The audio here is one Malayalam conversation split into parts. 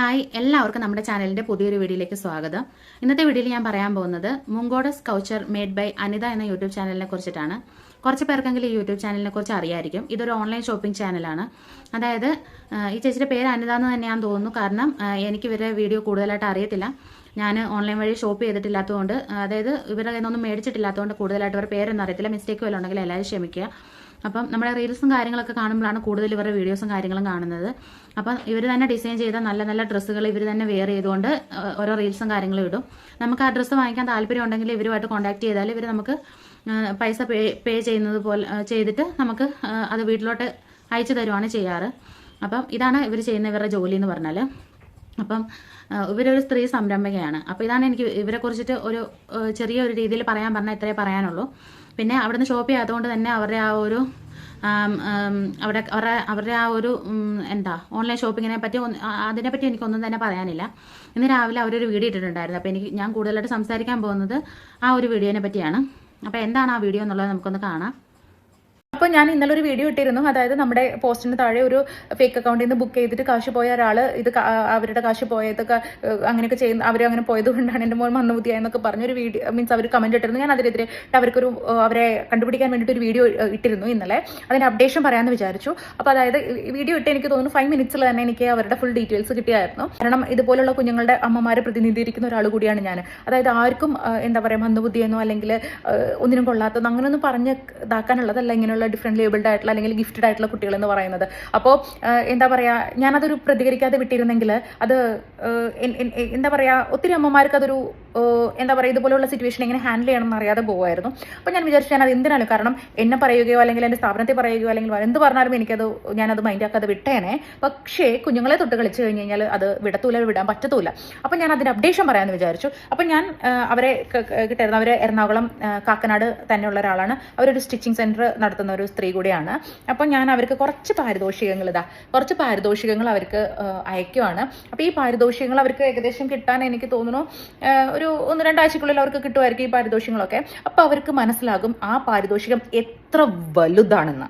ഹായ് എല്ലാവർക്കും നമ്മുടെ ചാനലിന്റെ പുതിയൊരു വീഡിയോയിലേക്ക് സ്വാഗതം. ഇന്നത്തെ വീഡിയോയിൽ ഞാൻ പറയാൻ പോകുന്നത് മുങ്കോഡസ് കൗച്ചർ മേഡ് ബൈ അനിത എന്ന യൂട്യൂബ് ചാനലിനെ കുറിച്ചിട്ടാണ്. കുറച്ച് പേർക്കെങ്കിലും ഈ യൂട്യൂബ് ചാനലിനെ കുറിച്ച് അറിയായിരിക്കും. ഇതൊരു ഓൺലൈൻ ഷോപ്പിംഗ് ചാനലാണ്. അതായത് ഈ ചേച്ചിയുടെ പേര് അനിത എന്ന് തന്നെയാണെന്ന് തോന്നുന്നു. കാരണം എനിക്ക് ഇവരുടെ വീഡിയോ കൂടുതലായിട്ട് അറിയത്തില്ല. ഞാൻ ഓൺലൈൻ വഴി ഷോപ്പ് ചെയ്തിട്ടില്ലാത്തതുകൊണ്ട് അതായത് ഇവരുടെ കയ്യിൽ നിന്നൊന്നും മേടിച്ചിട്ടില്ലാത്തതുകൊണ്ട് കൂടുതലായിട്ട് ഇവരുടെ പേരൊന്നും അറിയത്തില്ല. മിസ്റ്റേക്ക് വല്ലതും ഉണ്ടെങ്കിൽ എല്ലാവരും ക്ഷമിക്കുക. അപ്പം നമ്മുടെ റീൽസും കാര്യങ്ങളൊക്കെ കാണുമ്പോഴാണ് കൂടുതൽ ഇവരുടെ വീഡിയോസും കാര്യങ്ങളും കാണുന്നത്. അപ്പം ഇവർ തന്നെ ഡിസൈൻ ചെയ്ത നല്ല നല്ല ഡ്രസ്സുകൾ ഇവർ തന്നെ വെയർ ചെയ്തുകൊണ്ട് ഓരോ റീൽസും കാര്യങ്ങളും ഇടും. നമുക്ക് ആ ഡ്രസ്സ് വാങ്ങിക്കാൻ താല്പര്യം ഉണ്ടെങ്കിൽ ഇവരുമായിട്ട് കോൺടാക്ട് ചെയ്താൽ ഇവർ നമുക്ക് പൈസ പേ പേ ചെയ്യുന്നത് പോലെ ചെയ്തിട്ട് നമുക്ക് അത് വീട്ടിലോട്ട് അയച്ചു തരുവാണ് ചെയ്യാറ്. അപ്പം ഇതാണ് ഇവർ ചെയ്യുന്ന ഇവരുടെ ജോലി എന്ന് പറഞ്ഞാൽ അപ്പം ഇവരൊരു സ്ത്രീ സംരംഭകയാണ്. അപ്പോൾ ഇതാണ് എനിക്ക് ഇവരെ കുറിച്ചിട്ട് ഒരു ചെറിയ ഒരു രീതിയിൽ പറയാൻ പറഞ്ഞാൽ ഇത്രേ പറയാനുള്ളൂ. പിന്നെ അവിടുന്ന് ഷോപ്പ് ചെയ്യാത്തതുകൊണ്ട് തന്നെ അവരുടെ ആ ഒരു അവിടെ അവരുടെ അവരുടെ ആ ഒരു എന്താ ഓൺലൈൻ ഷോപ്പിങ്ങിനെ പറ്റി അതിനെപ്പറ്റി എനിക്കൊന്നും തന്നെ പറയാനില്ല. ഇന്ന് രാവിലെ അവരൊരു വീഡിയോ ഇട്ടിട്ടുണ്ടായിരുന്നു. അപ്പോൾ എനിക്ക് ഞാൻ കൂടുതലായിട്ട് സംസാരിക്കാൻ പോകുന്നത് ആ ഒരു വീഡിയോനെ പറ്റിയാണ്. അപ്പോൾ എന്താണ് ആ വീഡിയോ എന്നുള്ളത് നമുക്കൊന്ന് കാണാം. അപ്പോൾ ഞാൻ ഇന്നലെ ഒരു വീഡിയോ ഇട്ടിരുന്നു. അതായത് നമ്മുടെ പോസ്റ്റിന് താഴെ ഒരു ഫേക്ക് അക്കൗണ്ടിൽ നിന്ന് ബുക്ക് ചെയ്തിട്ട് കാശ് പോയ ഒരാൾ ഇത് അവരുടെ കാശ് പോയതൊക്കെ അങ്ങനെയൊക്കെ ചെയ്യുന്ന അവർ അങ്ങനെ പോയത് കൊണ്ടാണ് എന്റെ മോൻ മന്ദബുദ്ധിയായെന്നൊക്കെ പറഞ്ഞൊരു വീഡിയോ മീൻസ് അവർ കമന്റ് ഇട്ടിരുന്നു. ഞാൻ അതിനെതിരെ അവർക്കൊരു അവരെ കണ്ടുപിടിക്കാൻ വേണ്ടിയിട്ട് ഒരു വീഡിയോ ഇട്ടിരുന്നു ഇന്നലെ. അതിന്റെ അപ്ഡേഷൻ പറയാമെന്ന് വിചാരിച്ചു. അപ്പോൾ അതായത് വീഡിയോ ഇട്ട് എനിക്ക് തോന്നുന്നു ഫൈവ് മിനിറ്റ്സിൽ തന്നെ എനിക്ക് അവരുടെ ഫുൾ ഡീറ്റെയിൽസ് കിട്ടിയായിരുന്നു. കാരണം ഇതുപോലുള്ള കുഞ്ഞുങ്ങളുടെ അമ്മമാരെ പ്രതിനിധീകരിക്കുന്ന ഒരാൾ കൂടിയാണ് ഞാൻ അതായത് ആർക്കും എന്താ പറയുക മന്ദബുദ്ധിയെന്നോ അല്ലെങ്കിൽ ഒന്നിനും കൊള്ളാത്തതോ അങ്ങനെയൊന്നും പറഞ്ഞ് ഇതാക്കാനുള്ളതല്ല ഇങ്ങനെയുള്ള ഡിഫറെന്റ് ലേബിൾഡ് ആയിട്ടുള്ള അല്ലെങ്കിൽ ഗിഫ്റ്റഡ് ആയിട്ടുള്ള കുട്ടികൾ എന്ന് പറയുന്നത്. അപ്പോൾ എന്താ പറയുക ഞാനതൊരു പ്രതികരിക്കാതെ വിട്ടിരുന്നെങ്കിൽ അത് എന്താ പറയുക ഒത്തിരി അമ്മമാർക്ക് അതൊരു എന്താ പറയുക ഇതുപോലെയുള്ള സിറ്റുവേഷൻ എങ്ങനെ ഹാൻഡിൽ ചെയ്യണം എന്ന് അറിയാതെ പോകുമായിരുന്നു അപ്പോൾ ഞാൻ വിചാരിച്ചു ഞാൻ അത് കാരണം എന്നെ പറയുകയോ അല്ലെങ്കിൽ എന്റെ സ്ഥാപനത്തെ പറയുകയോ അല്ലെങ്കിൽ എന്ത് പറഞ്ഞാലും എനിക്കത് ഞാനത് മൈൻഡാക്കാതെ വിട്ടേനെ. പക്ഷേ കുഞ്ഞുങ്ങളെ തൊട്ട് കളിച്ച് കഴിഞ്ഞ് കഴിഞ്ഞാൽ അത് വിടത്തൂല വിടാൻ പറ്റത്തൂല. അപ്പോൾ ഞാൻ അതിന്റെ അപ്ഡേഷൻ പറയാമെന്ന് വിചാരിച്ചു. അപ്പോൾ ഞാൻ അവരെ കിട്ടായിരുന്നു അവർ എറണാകുളം കാക്കനാട് തന്നെയുള്ള ഒരാളാണ്. അവരൊരു സ്റ്റിച്ചിങ് സെന്റർ ഒരു സ്ത്രീ കൂടിയാണ്. അപ്പം ഞാൻ അവർക്ക് കുറച്ച് പാരിതോഷികങ്ങൾ ഇതാ കുറച്ച് പാരിതോഷികങ്ങൾ അവർക്ക് അയക്കുവാണ്. അപ്പോൾ ഈ പാരിതോഷികങ്ങൾ അവർക്ക് ഏകദേശം കിട്ടാൻ എനിക്ക് തോന്നുന്നു ഒരു ഒന്ന് രണ്ടാഴ്ചക്കുള്ളിൽ അവർക്ക് കിട്ടുമായിരിക്കും ഈ പാരിതോഷികങ്ങളൊക്കെ. അപ്പോൾ അവർക്ക് മനസ്സിലാകും ആ പാരിതോഷികം എത്ര വലുതാണെന്ന്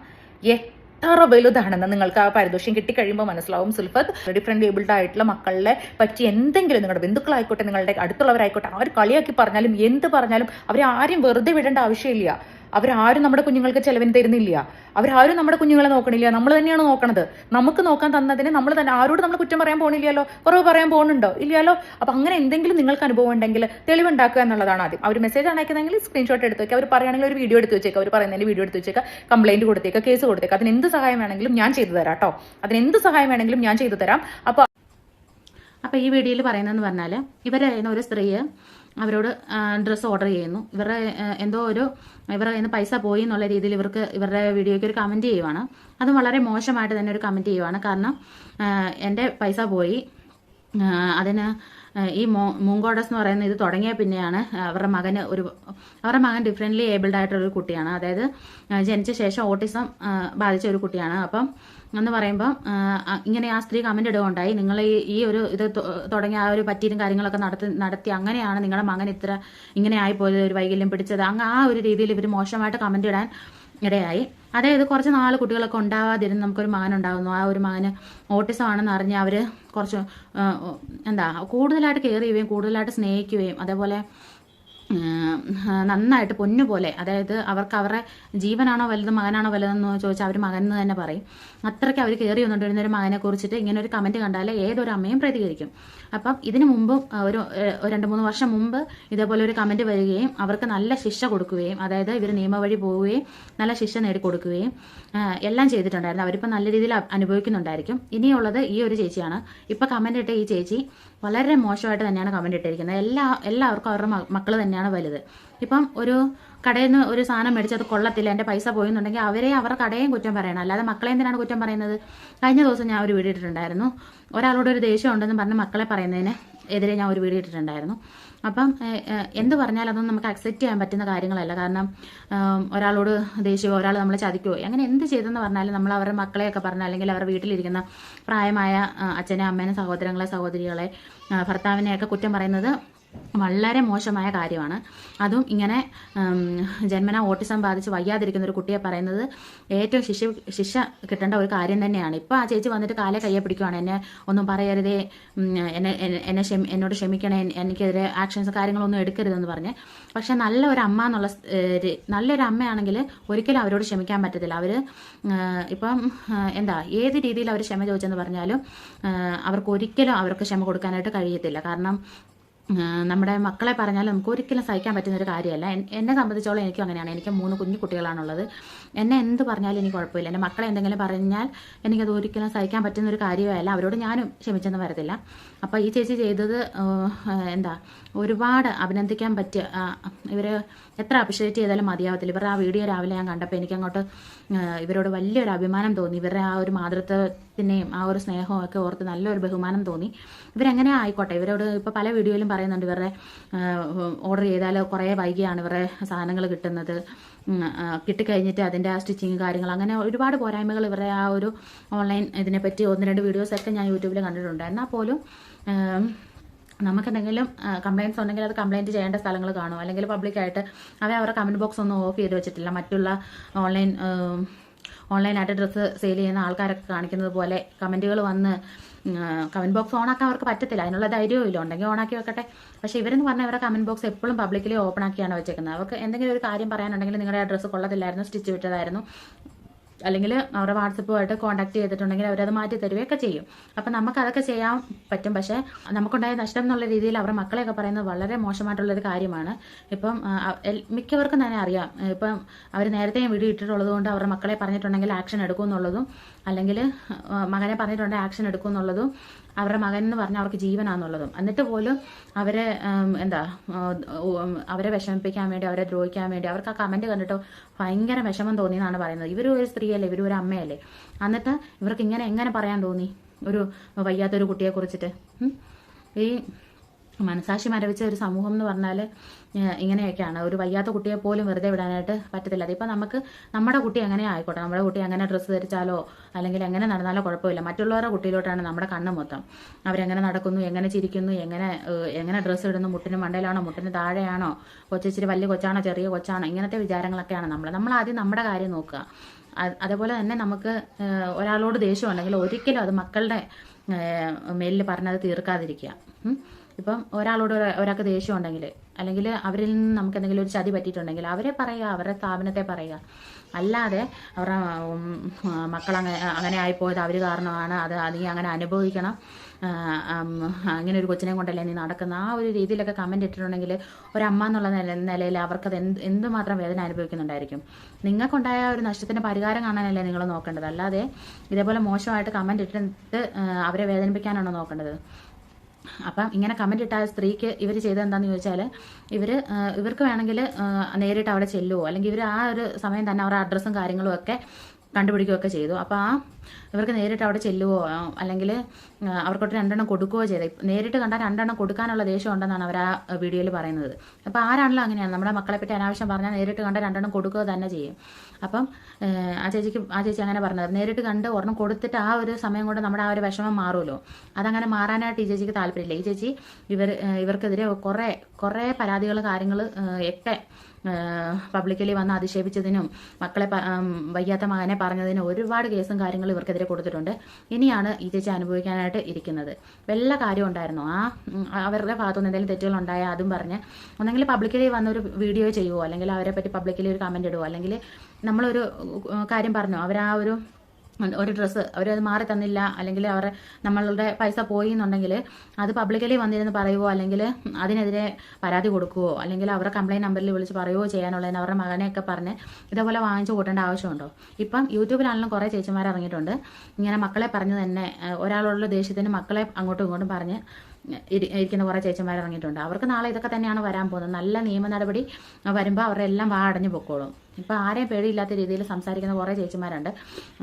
എത്ര വലുതാണെന്ന് നിങ്ങൾക്ക് ആ പാരിതോഷികം കിട്ടിക്കഴിയുമ്പോൾ മനസ്സിലാവും. സുൽഫത്ത് ഡിഫറെന്റ് ഏബിൾഡ് ആയിട്ടുള്ള മക്കളെ പറ്റി എന്തെങ്കിലും നിങ്ങളുടെ ബന്ധുക്കളായിക്കോട്ടെ നിങ്ങളുടെ അടുത്തുള്ളവരായിക്കോട്ടെ അവർ കളിയാക്കി പറഞ്ഞാലും എന്ത് പറഞ്ഞാലും അവരെ ആരും വെറുതെ വിടേണ്ട ആവശ്യമില്ല. അവരാരും നമ്മുടെ കുഞ്ഞുങ്ങൾക്ക് ചെലവിന് തരുന്നില്ല. അവരാരും നമ്മുടെ കുഞ്ഞുങ്ങളെ നോക്കണില്ല. നമ്മൾ തന്നെയാണ് നോക്കണത്. നമുക്ക് നോക്കാൻ തന്നതിന് നമ്മൾ തന്നെ ആരോട് നമ്മൾ കുറ്റം പറയാൻ പോകണില്ലല്ലോ കുറവ് പറയാൻ പോകുന്നുണ്ടോ ഇല്ലല്ലോ. അപ്പൊ അങ്ങനെ എന്തെങ്കിലും നിങ്ങൾക്ക് അനുഭവം ഉണ്ടെങ്കിൽ തെളിവുണ്ടാക്കുക എന്നുള്ളതാണ് ആദ്യം. അവർ മെസ്സേജ് അയക്കുന്നതെങ്കിൽ സ്ക്രീൻഷോട്ട് എടുത്ത് അവർ പറയുകയാണെങ്കിൽ ഒരു വീഡിയോ എടുത്ത് വെച്ചേക്കുക. അവർ പറയുന്നതിന് വീഡിയോ എടുത്ത് വെച്ചേക്കുക. കംപ്ലൈന്റ് കൊടുത്തേക്കുക. കേസ് കൊടുത്തേക്കുക. അതിന് എന്ത് സഹായം വേണമെങ്കിലും ഞാൻ ചെയ്തു തരാം കേട്ടോ. അതിന് എന്ത് സഹായം വേണമെങ്കിലും ഞാൻ ചെയ്തു തരാം. അപ്പൊ അപ്പോൾ ഈ വീഡിയോയിൽ പറയുന്നതെന്ന് പറഞ്ഞാൽ ഇവരായിരുന്ന ഒരു സ്ത്രീ അവരോട് ഡ്രസ്സ് ഓർഡർ ചെയ്യുന്നു. ഇവരുടെ എന്തോ ഒരു ഇവരുടെ കയ്യിൽ നിന്ന് പൈസ പോയി എന്നുള്ള രീതിയിൽ ഇവർക്ക് ഇവരുടെ വീഡിയോയ്ക്ക് ഒരു കമന്റ് ചെയ്യുവാണ്. അത് വളരെ മോശമായിട്ട് തന്നെ ഒരു കമന്റ് ചെയ്യുവാണ്. കാരണം എന്റെ പൈസ പോയി. അതിന് ഈ മോ മൂങ്കോഡസ് എന്ന് പറയുന്ന ഇത് തുടങ്ങിയ പിന്നെയാണ്. അവരുടെ മകന് ഒരു അവരുടെ മകൻ ഡിഫറെന്റ്ലി ഏബിൾഡ് ആയിട്ടുള്ള ഒരു കുട്ടിയാണ്. അതായത് ജനിച്ച ശേഷം ഓട്ടിസം ബാധിച്ച ഒരു കുട്ടിയാണ്. അപ്പം എന്ന് പറയുമ്പോൾ ഇങ്ങനെ ആ സ്ത്രീ കമന്റ് ഇടുകയുണ്ടായി. നിങ്ങൾ ഈ ഒരു ഇത് തുടങ്ങിയ ആ ഒരു പറ്റീരും കാര്യങ്ങളൊക്കെ നടത്തി നടത്തി അങ്ങനെയാണ് നിങ്ങളുടെ മകൻ ഇത്ര ഇങ്ങനെ ആയിപ്പോയത് ഒരു വൈകല്യം പിടിച്ചത്. അങ്ങ് ആ ഒരു രീതിയിൽ ഇവർ മോശമായിട്ട് കമന്റ് ഇടാൻ ഇടയായി. അതായത് കുറച്ച് നാല് കുട്ടികളൊക്കെ ഉണ്ടാവാതിരുന്ന് നമുക്കൊരു മകൻ ഉണ്ടാകുന്നു ആ ഒരു മകന് ഓട്ടിസം ആണെന്ന് അറിഞ്ഞ് അവർ കുറച്ച് എന്താ കൂടുതലായിട്ട് കെയർ ചെയ്യുകയും കൂടുതലായിട്ട് സ്നേഹിക്കുകയും അതേപോലെ ഉം, പൊന്നു പോലെ അതായത് അവർക്ക് അവരുടെ ജീവനാണോ വലുത് മകനാണോ വലുതെന്ന് ചോദിച്ചാൽ അവർ മകൻ എന്ന് തന്നെ പറയും. അത്രയ്ക്ക് അവർ കയറി വന്നുകൊണ്ടിരുന്ന ഒരു മകനെ കുറിച്ചിട്ട് ഇങ്ങനെ ഒരു കമന്റ് കണ്ടാൽ ഏതൊരു അമ്മയും പ്രതികരിക്കും. അപ്പം ഇതിനു മുമ്പ് ഒരു രണ്ട് മൂന്ന് വർഷം മുമ്പ് ഇതേപോലെ ഒരു കമന്റ് വരികയും അവർക്ക് നല്ല ശിക്ഷ കൊടുക്കുകയും അതായത് ഇവർ നിയമവഴി പോവുകയും നല്ല ശിക്ഷ നേടിക്കൊടുക്കുകയും എല്ലാം ചെയ്തിട്ടുണ്ടായിരുന്നു. അവരിപ്പോൾ നല്ല രീതിയിൽ അനുഭവിക്കുന്നുണ്ടായിരിക്കും. ഇനിയുള്ളത് ഈ ഒരു ചേച്ചിയാണ്. ഇപ്പം കമന്റ് ഇട്ട ഈ ചേച്ചി വളരെ മോശമായിട്ട് തന്നെയാണ് കമന്റ് ഇട്ടിരിക്കുന്നത്. എല്ലാ എല്ലാവർക്കും അവരുടെ മക്കൾ തന്നെയാണ് വലുത്. ഇപ്പം ഒരു കടയിൽ നിന്ന് ഒരു സാധനം മേടിച്ച് അത് കൊള്ളത്തില്ല എന്റെ പൈസ പോയെന്നുണ്ടെങ്കിൽ അവരെ അവരുടെ കടയും കുറ്റം പറയണം. അല്ലാതെ മക്കളെ എന്തിനാണ് കുറ്റം പറയുന്നത്? കഴിഞ്ഞ ദിവസം ഞാൻ ഒരു വീഡിയോ ഒരാളോട് ഒരു ദേഷ്യം ഉണ്ടെന്ന് പറഞ്ഞ് മക്കളെ പറയുന്നതിന് എതിരെ ഞാൻ ഒരു വീഡിയോ അപ്പം എന്ത് പറഞ്ഞാലും അതൊന്നും നമുക്ക് അക്സെപ്റ്റ് ചെയ്യാൻ പറ്റുന്ന കാര്യങ്ങളല്ല. കാരണം ഒരാളോട് ദേഷ്യമോ ഒരാൾ നമ്മളെ ചതിക്കോ അങ്ങനെ എന്ത് ചെയ്തെന്ന് പറഞ്ഞാലും നമ്മൾ അവരുടെ മക്കളെയൊക്കെ പറഞ്ഞാൽ അല്ലെങ്കിൽ അവരുടെ വീട്ടിലിരിക്കുന്ന പ്രായമായ അച്ഛനെ അമ്മേനെ സഹോദരങ്ങളെ സഹോദരികളെ ഭർത്താവിനെയൊക്കെ കുറ്റം പറയുന്നത് വളരെ മോശമായ കാര്യമാണ്. അതും ഇങ്ങനെ ജന്മന ഓട്ടിസം ബാധിച്ച് വയ്യാതിരിക്കുന്ന ഒരു കുട്ടിയെ പറയുന്നത് ഏറ്റവും ശിശു ശിക്ഷ കിട്ടേണ്ട ഒരു കാര്യം തന്നെയാണ്. ഇപ്പോൾ ആ ചേച്ചി വന്നിട്ട് കാലെ കയ്യെ പിടിക്കുവാണ്. എന്നെ ഒന്നും പറയരുതേ എന്നെ എന്നെ- ക്ഷമി എന്നോട് ക്ഷമിക്കണേ എനിക്കെതിരെ ആക്ഷൻസ് കാര്യങ്ങളൊന്നും എടുക്കരുതെന്ന് പറഞ്ഞ്. പക്ഷെ നല്ല ഒരു അമ്മ എന്നുള്ള നല്ലൊരു അമ്മയാണെങ്കിൽ ഒരിക്കലും അവരോട് ക്ഷമിക്കാൻ പറ്റത്തില്ല. അവർ ഇപ്പം എന്താ ഏത് രീതിയിൽ അവർ ക്ഷമ ചോദിച്ചെന്ന് പറഞ്ഞാലും അവർക്ക് ഒരിക്കലും അവർക്ക് ക്ഷമ കൊടുക്കാനായിട്ട് കഴിയത്തില്ല. കാരണം നമ്മുടെ മക്കളെ പറഞ്ഞാൽ നമുക്ക് ഒരിക്കലും സഹിക്കാൻ പറ്റുന്ന ഒരു കാര്യമല്ല എന്നെ സംബന്ധിച്ചോളം എനിക്കും അങ്ങനെയാണ്. എനിക്ക് മൂന്ന് കുഞ്ഞു കുട്ടികളാണുള്ളത്. എന്നെ എന്ത് പറഞ്ഞാലും എനിക്ക് കുഴപ്പമില്ല. എന്റെ മക്കളെ എന്തെങ്കിലും പറഞ്ഞാൽ എനിക്കത് ഒരിക്കലും സഹിക്കാൻ പറ്റുന്ന ഒരു കാര്യമല്ല. അവരോട് ഞാനും ക്ഷമിച്ചെന്ന് വരത്തില്ല. അപ്പോൾ ഈ ചേച്ചി ചെയ്തത് എന്താ ഒരുപാട് അഭിനന്ദിക്കാൻ പറ്റിയ ഇവർ എത്ര അപ്രിഷ്യേറ്റ് ചെയ്താലും മതിയാവത്തില്ല. ഇവരുടെ ആ വീഡിയോ രാവിലെ ഞാൻ കണ്ടപ്പോൾ എനിക്ക് അങ്ങോട്ട് ഇവരോട് വലിയൊരു അഭിമാനം തോന്നി. ഇവരുടെ ആ ഒരു മാതൃത്വത്തിനെയും ആ ഒരു സ്നേഹവും ഒക്കെ ഓർത്ത് നല്ലൊരു ബഹുമാനം തോന്നി. ഇവരെങ്ങനെ ആയിക്കോട്ടെ. ഇവരോട് ഇപ്പോൾ പല വീഡിയോയിലും പറയുന്നുണ്ട് ഇവരുടെ ഓർഡർ ചെയ്താൽ കുറേ വൈകിയാണ് ഇവരുടെ സാധനങ്ങൾ കിട്ടുന്നത്. കിട്ടിക്കഴിഞ്ഞിട്ട് അതിന്റെ ആ സ്റ്റിച്ചിങ് കാര്യങ്ങൾ അങ്ങനെ ഒരുപാട് പോരായ്മകൾ ഇവരുടെ ആ ഒരു ഓൺലൈൻ ഇതിനെപ്പറ്റി ഒന്ന് രണ്ട് വീഡിയോസൊക്കെ ഞാൻ യൂട്യൂബിൽ കണ്ടിട്ടുണ്ട്. എന്നാൽ പോലും ഉം, നമുക്കെന്തെങ്കിലും കംപ്ലയിൻസ് ഉണ്ടെങ്കിൽ അത് കംപ്ലയിന്റ് ചെയ്യേണ്ട സ്ഥലങ്ങൾ കാണും. അല്ലെങ്കിൽ പബ്ലിക്കായിട്ട് അവർ അവരുടെ കമന്റ് ബോക്സ് ഒന്നും ഓഫ് ചെയ്ത് വെച്ചിട്ടില്ല. മറ്റുള്ള ഓൺലൈൻ ഓൺലൈനായിട്ട് ഡ്രസ്സ് സെയിൽ ചെയ്യുന്ന ആൾക്കാരൊക്കെ കാണിക്കുന്നത് പോലെ കമന്റുകൾ വന്ന് കമന്റ് ബോക്സ് ഓണാക്കാൻ അവർക്ക് പറ്റത്തില്ല. അതിനുള്ള ധൈര്യവും ഇല്ല. ഉണ്ടെങ്കിൽ ഓണാക്കി വെക്കട്ടെ. പക്ഷേ ഇവരെന്ന് പറഞ്ഞാൽ ഇവരുടെ കമന്റ് ബോക്സ് എപ്പോഴും പബ്ലിക്കലി ഓപ്പൺ ആക്കിയാണ് വെച്ചേക്കുന്നത്. അവർക്ക് എന്തെങ്കിലും ഒരു കാര്യം പറയാനുണ്ടെങ്കിൽ നിങ്ങളുടെ ആ ഡ്രസ്സ് കൊള്ളത്തില്ലായിരുന്നു സ്റ്റിച്ച് വിട്ടതായിരുന്നു. അല്ലെങ്കിൽ അവരുടെ വാട്സപ്പുമായിട്ട് കോൺടാക്ട് ചെയ്തിട്ടുണ്ടെങ്കിൽ അവരത് മാറ്റി തരുകയൊക്കെ ചെയ്യും. അപ്പം നമുക്ക് അതൊക്കെ ചെയ്യാൻ പറ്റും. പക്ഷേ നമുക്കുണ്ടായ നഷ്ടം എന്നുള്ള രീതിയിൽ അവരുടെ മക്കളെയൊക്കെ പറയുന്നത് വളരെ മോശമായിട്ടുള്ളൊരു കാര്യമാണ്. ഇപ്പം മിക്കവർക്കും തന്നെ അറിയാം. ഇപ്പം അവർ നേരത്തെ വീഡിയോ ഇട്ടിട്ടുള്ളത് കൊണ്ട് അവരുടെ മക്കളെ പറഞ്ഞിട്ടുണ്ടെങ്കിൽ ആക്ഷൻ എടുക്കും എന്നുള്ളതും അല്ലെങ്കിൽ മകനെ പറഞ്ഞിട്ടുണ്ടെങ്കിൽ ആക്ഷൻ എടുക്കും എന്നുള്ളതും അവരുടെ മകൻ എന്ന് പറഞ്ഞാൽ അവർക്ക് ജീവനാന്നുള്ളതും. എന്നിട്ട് പോലും അവരെ എന്താ അവരെ വിഷമിപ്പിക്കാൻ വേണ്ടി അവരെ ദ്രോഹിക്കാൻ വേണ്ടി അവർക്ക് ആ കമന്റ് കണ്ടിട്ട് ഭയങ്കര വിഷമം തോന്നി എന്നാണ് പറയുന്നത്. ഇവരും ഒരു സ്ത്രീയല്ലേ ഇവരും ഒരു അമ്മയല്ലേ? എന്നിട്ട് ഇവർക്ക് ഇങ്ങനെ എങ്ങനെ പറയാൻ തോന്നി? ഒരു വയ്യാത്തൊരു കുട്ടിയെ കുറിച്ചിട്ട്. ഈ മനസാക്ഷി മരവിച്ച ഒരു സമൂഹം എന്ന് പറഞ്ഞാൽ ഇങ്ങനെയൊക്കെയാണ്. ഒരു വയ്യാത്ത കുട്ടിയെ പോലും വെറുതെ വിടാനായിട്ട് പറ്റത്തില്ല. അതിപ്പോൾ നമുക്ക് നമ്മുടെ കുട്ടി എങ്ങനെ ആയിക്കോട്ടെ. നമ്മുടെ കുട്ടി എങ്ങനെ ഡ്രസ്സ് ധരിച്ചാലോ അല്ലെങ്കിൽ എങ്ങനെ നടന്നാലോ കുഴപ്പമില്ല. മറ്റുള്ളവരുടെ കുട്ടിയിലോട്ടാണ് നമ്മുടെ കണ്ണ് മൊത്തം. അവരെങ്ങനെ നടക്കുന്നു എങ്ങനെ ചിരിക്കുന്നു എങ്ങനെ എങ്ങനെ ഡ്രസ്സ് ഇടുന്നു മുട്ടിന് മണ്ടയിലാണോ മുട്ടിന് താഴെയാണോ കൊച്ചിച്ചിരി വലിയ കൊച്ചാണോ ചെറിയ കൊച്ചാണോ ഇങ്ങനത്തെ വിചാരങ്ങളൊക്കെയാണ് നമ്മൾ നമ്മൾ ആദ്യം നമ്മുടെ കാര്യം നോക്കുക. അത് അതേപോലെ തന്നെ നമുക്ക് ഒരാളോട് ദേഷ്യം ഉണ്ടെങ്കിൽ ഒരിക്കലും അത് മക്കളുടെ മേലിൽ പറഞ്ഞത് തീർക്കാതിരിക്കുക. ഇപ്പം ഒരാളോട് ഒരാ- ഒരാൾക്ക് ദേഷ്യം ഉണ്ടെങ്കിൽ അല്ലെങ്കിൽ അവരിൽ നിന്ന് നമുക്ക് എന്തെങ്കിലും ഒരു ചതി പറ്റിയിട്ടുണ്ടെങ്കിൽ അവരെ പറയുക അവരുടെ സ്ഥാപനത്തെ പറയുക. അല്ലാതെ അവരുടെ മക്കൾ അങ്ങനെ അങ്ങനെ ആയിപ്പോയത് അവർ കാരണമാണ് അത് നീ അങ്ങനെ അനുഭവിക്കണം. അങ്ങനെ ഒരു കൊച്ചിനെ കൊണ്ടല്ലേ നീ നടക്കുന്ന. ആ ഒരു രീതിയിലൊക്കെ കമന്റ് ഇട്ടിട്ടുണ്ടെങ്കിൽ ഒരമ്മ എന്നുള്ള നില നിലയിൽ അവർക്കത് എന്ത് എന്തുമാത്രം വേദന അനുഭവിക്കുന്നുണ്ടായിരിക്കും. നിങ്ങൾക്കുണ്ടായ ഒരു നഷ്ടത്തിന് പരിഹാരം കാണാനല്ലേ നിങ്ങൾ നോക്കേണ്ടത്. അല്ലാതെ ഇതേപോലെ മോശമായിട്ട് കമന്റ് ഇട്ടിട്ട് അവരെ വേദനിപ്പിക്കാനാണോ നോക്കേണ്ടത്? അപ്പം ഇങ്ങനെ കമന്റ് ഇട്ട സ്ത്രീക്ക് ഇവർ ചെയ്തത് ചോദിച്ചാൽ ഇവർ ഇവർക്ക് വേണമെങ്കിൽ നേരിട്ട് അവിടെ ചെല്ലുവോ? അല്ലെങ്കിൽ ഇവർ ആ ഒരു സമയം തന്നെ അവരുടെ അഡ്രസ്സും കാര്യങ്ങളും ഒക്കെ കണ്ടുപിടിക്കുകയൊക്കെ ചെയ്തു. അപ്പോൾ ആ ഇവർക്ക് നേരിട്ട് അവിടെ ചെല്ലുവോ? അല്ലെങ്കിൽ അവർക്കൊട്ട് രണ്ടെണ്ണം കൊടുക്കുകയോ ചെയ്ത്? നേരിട്ട് കണ്ടാൽ രണ്ടെണ്ണം കൊടുക്കാനുള്ള ദേഷ്യം ഉണ്ടെന്നാണ് അവർ ആ വീഡിയോയിൽ പറയുന്നത്. അപ്പോൾ ആരാണല്ലോ അങ്ങനെയാണ്? നമ്മുടെ മക്കളെ പറ്റി അനാവശ്യം പറഞ്ഞാൽ നേരിട്ട് കണ്ട രണ്ടെണ്ണം കൊടുക്കുക തന്നെ ചെയ്യും. അപ്പം ആ ചേച്ചിക്ക് ആ ചേച്ചി അങ്ങനെ പറഞ്ഞത്. നേരിട്ട് കണ്ട് ഒരെണ്ണം കൊടുത്തിട്ട് ആ ഒരു സമയം കൊണ്ട് നമ്മുടെ ആ ഒരു വിഷമം മാറുമല്ലോ. അതങ്ങനെ മാറാനായിട്ട് ഈ ചേച്ചിക്ക് താല്പര്യമില്ല. ഈ ചേച്ചി ഇവർ ഇവർക്കെതിരെ കുറേ കുറേ പരാതികൾ കാര്യങ്ങൾ ഒക്കെ പബ്ലിക്കലി വന്ന് അധിക്ഷേപിച്ചതിനും മക്കളെ വയ്യാത്ത മകനെ പറഞ്ഞതിനും ഒരുപാട് കേസും കാര്യങ്ങളും ഇവർക്കെതിരെ കൊടുത്തിട്ടുണ്ട്. ഇനിയാണ് ഈ ചേച്ചി അനുഭവിക്കാനായിട്ട് ഇരിക്കുന്നത്. വല്ല കാര്യം ഉണ്ടായിരുന്നോ? ആ അവരുടെ ഭാഗത്തുനിന്ന് എന്തെങ്കിലും തെറ്റുകൾ ഉണ്ടായാൽ അതും പറഞ്ഞ് ഒന്നെങ്കിൽ പബ്ലിക്കലി വന്നൊരു വീഡിയോ ചെയ്യുമോ അല്ലെങ്കിൽ അവരെ പറ്റി പബ്ലിക്കലി ഒരു കമന്റ് ഇടുവോ? അല്ലെങ്കിൽ നമ്മളൊരു കാര്യം പറഞ്ഞു? അവരാ ഒരു ഒരു ഡ്രസ്സ് അവരത് മാറി തന്നില്ല അല്ലെങ്കിൽ അവർ നമ്മളുടെ പൈസ പോയി എന്നുണ്ടെങ്കിൽ അത് പബ്ലിക്കലി വന്നിരുന്ന് പറയുവോ അല്ലെങ്കിൽ അതിനെതിരെ പരാതി കൊടുക്കുവോ അല്ലെങ്കിൽ അവരുടെ കംപ്ലൈന്റ് നമ്പറിൽ വിളിച്ച് പറയുവോ ചെയ്യാനുള്ളതിന് അവരുടെ മകനെയൊക്കെ പറഞ്ഞ് ഇതേപോലെ വാങ്ങിച്ചു കൂട്ടേണ്ട ആവശ്യമുണ്ടോ? ഇപ്പം യൂട്യൂബിലാണെങ്കിലും കുറേ ചേച്ചിമാർ ഇറങ്ങിയിട്ടുണ്ട്. ഇങ്ങനെ മക്കളെ പറഞ്ഞു തന്നെ ഒരാളുള്ള ദേഷ്യത്തിന് മക്കളെ അങ്ങോട്ടും ഇങ്ങോട്ടും പറഞ്ഞ് ഇരിക്കുന്ന കുറേ ചേച്ചിമാർ ഇറങ്ങിയിട്ടുണ്ട്. അവർക്ക് നാളെ ഇതൊക്കെ തന്നെയാണ് വരാൻ പോകുന്നത്. നല്ല നിയമ നടപടി വരുമ്പോൾ അവരെല്ലാം വാ അടഞ്ഞു പൊക്കോളും. ഇപ്പം ആരെയും പേടിയില്ലാത്ത രീതിയിൽ സംസാരിക്കുന്ന കുറേ ചേച്ചിമാരുണ്ട്.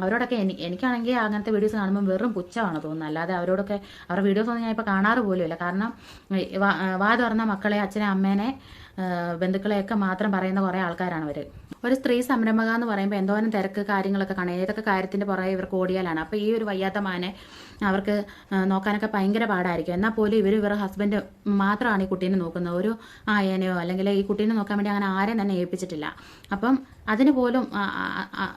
അവരോടൊക്കെ എനിക്ക് എനിക്കാണെങ്കിൽ അങ്ങനത്തെ വീഡിയോസ് കാണുമ്പോൾ വെറും പുച്ഛമാണ് തോന്നുന്നത്. അല്ലാതെ അവരോടൊക്കെ അവരുടെ വീഡിയോസ് ഒന്നും ഞാൻ ഇപ്പോൾ കാണാറ് പോലുമില്ല. കാരണം വാ തുറന്ന മക്കളെ അച്ഛനെ അമ്മേനെ ബന്ധുക്കളെയൊക്കെ മാത്രം പറയുന്ന കുറേ ആൾക്കാരാണ് അവർ ഒരു സ്ത്രീ സംരംഭക എന്ന് പറയുമ്പോൾ എന്തോരം തിരക്ക് കാര്യങ്ങളൊക്കെ കാണും. ഏതൊക്കെ കാര്യത്തിന്റെ പുറകെ ഇവർക്ക് ഓടിയാലാണ് അപ്പോൾ ഈ ഒരു വയ്യാത്ത മാനെ അവർക്ക് നോക്കാനൊക്കെ ഭയങ്കര പാടായിരിക്കും. എന്നാൽ പോലും ഇവർ ഇവരുടെ ഹസ്ബൻഡ് മാത്രമാണ് ഈ കുട്ടീനെ നോക്കുന്നത്. ഒരു ആയനെയോ അല്ലെങ്കിൽ ഈ കുട്ടീനെ നോക്കാൻ വേണ്ടി അങ്ങനെ ആരെയും തന്നെ ഏൽപ്പിച്ചിട്ടില്ല. അപ്പം അതിന് പോലും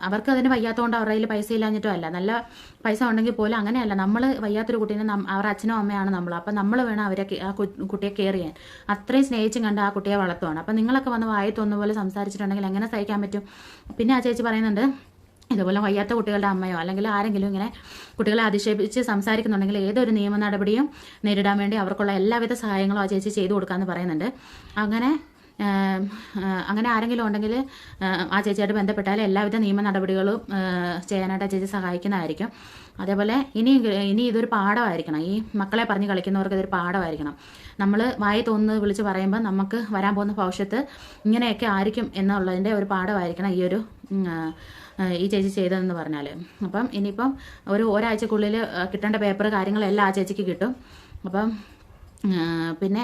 അവർക്ക് അതിന് വയ്യാത്തതുകൊണ്ട് അവരുടെ കയ്യിൽ പൈസ ഇല്ലാഞ്ഞിട്ടോ അല്ല. നല്ല പൈസ ഉണ്ടെങ്കിൽ പോലും അങ്ങനെയല്ല. നമ്മൾ വയ്യാത്തൊരു കുട്ടീനെ അവരുടെ അച്ഛനും അമ്മയാണ് നമ്മൾ അപ്പം നമ്മൾ വേണം അവരെ ആ കുട്ടിയെ കെയർ ചെയ്യാൻ. അത്രയും സ്നേഹിച്ചും കണ്ട് ആ കുട്ടിയെ വളർത്തുവാണ്. അപ്പം നിങ്ങളൊക്കെ വന്ന് വായി തോന്നുന്ന പോലെ സംസാരിച്ചിട്ടുണ്ടെങ്കിൽ എങ്ങനെ സഹിക്കാൻ പറ്റും? പിന്നെ ആ ചേച്ചി പറയുന്നുണ്ട് ഇതുപോലെ വയ്യാത്ത കുട്ടികളുടെ അമ്മയോ അല്ലെങ്കിൽ ആരെങ്കിലും ഇങ്ങനെ കുട്ടികളെ അധിക്ഷേപിച്ച് സംസാരിക്കുന്നുണ്ടെങ്കിൽ ഏതൊരു നിയമ നടപടിയും നേരിടാൻ വേണ്ടി അവർക്കുള്ള എല്ലാവിധ സഹായങ്ങളും ആ ചേച്ചി ചെയ്തു കൊടുക്കാമെന്ന് പറയുന്നുണ്ട്. അങ്ങനെ അങ്ങനെ ആരെങ്കിലും ഉണ്ടെങ്കിൽ ആ ചേച്ചിയായിട്ട് ബന്ധപ്പെട്ടാൽ എല്ലാവിധ നിയമ നടപടികളും ചെയ്യാനായിട്ട് ആ ചേച്ചി സഹായിക്കുന്നതായിരിക്കും. അതേപോലെ ഇനി ഇനി ഇതൊരു പാഠമായിരിക്കണം. ഈ മക്കളെ പറഞ്ഞ് കളിക്കുന്നവർക്ക് ഇതൊരു പാഠമായിരിക്കണം. നമ്മൾ വായി തോന്നുന്നത് വിളിച്ച് പറയുമ്പോൾ നമുക്ക് വരാൻ പോകുന്ന ഭവിഷ്യത്ത് ഇങ്ങനെയൊക്കെ ആയിരിക്കും എന്നുള്ളതിന്റെ ഒരു പാഠമായിരിക്കണം ഈ ഒരു ഈ ചേച്ചി ചെയ്തതെന്ന് പറഞ്ഞാൽ അപ്പം ഇനിയിപ്പം ഒരു ഒരാഴ്ചക്കുള്ളിൽ കിട്ടേണ്ട പേപ്പർ കാര്യങ്ങളെല്ലാം ആ ചേച്ചിക്ക് കിട്ടും. അപ്പം പിന്നെ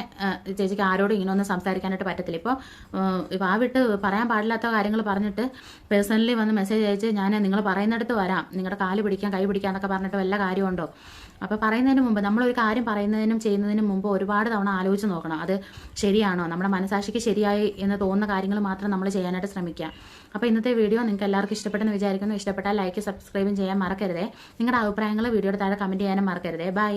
ചേച്ചിക്ക് ആരോടും ഇങ്ങനെ ഒന്നും സംസാരിക്കാനായിട്ട് പറ്റത്തില്ല. ഇപ്പോൾ ആ വിട്ട് പറയാൻ പാടില്ലാത്ത കാര്യങ്ങൾ പറഞ്ഞിട്ട് പേഴ്സണലി വന്ന് മെസ്സേജ് അയച്ച് ഞാൻ നിങ്ങൾ പറയുന്നിടത്ത് വരാം. നിങ്ങളുടെ കാൽ പിടിക്കാൻ കൈ പിടിക്കാൻ എന്നൊക്കെ പറഞ്ഞിട്ട് വല്ല കാര്യമുണ്ടോ? അപ്പോൾ പറയുന്നതിന് മുമ്പ് നമ്മളൊരു കാര്യം പറയുന്നതിനും ചെയ്യുന്നതിനും മുമ്പ് ഒരുപാട് തവണ ആലോചിച്ച് നോക്കണം. അത് ശരിയാണോ? നമ്മുടെ മനസാക്ഷിക്ക് ശരിയായി എന്ന് തോന്നുന്ന കാര്യങ്ങൾ മാത്രം നമ്മൾ ചെയ്യാനായിട്ട് ശ്രമിക്കുക. അപ്പോൾ ഇന്നത്തെ വീഡിയോ നിങ്ങൾക്ക് എല്ലാവർക്കും ഇഷ്ടപ്പെട്ടെന്ന് വിചാരിക്കുന്നു. ഇഷ്ടപ്പെട്ടാൽ ലൈക്ക് സബ്സ്ക്രൈബും ചെയ്യാൻ മറക്കരുതേ. നിങ്ങളുടെ അഭിപ്രായങ്ങൾ വീഡിയോയുടെ താഴെ കമന്റ് ചെയ്യാനും മറക്കരുതേ. ബൈ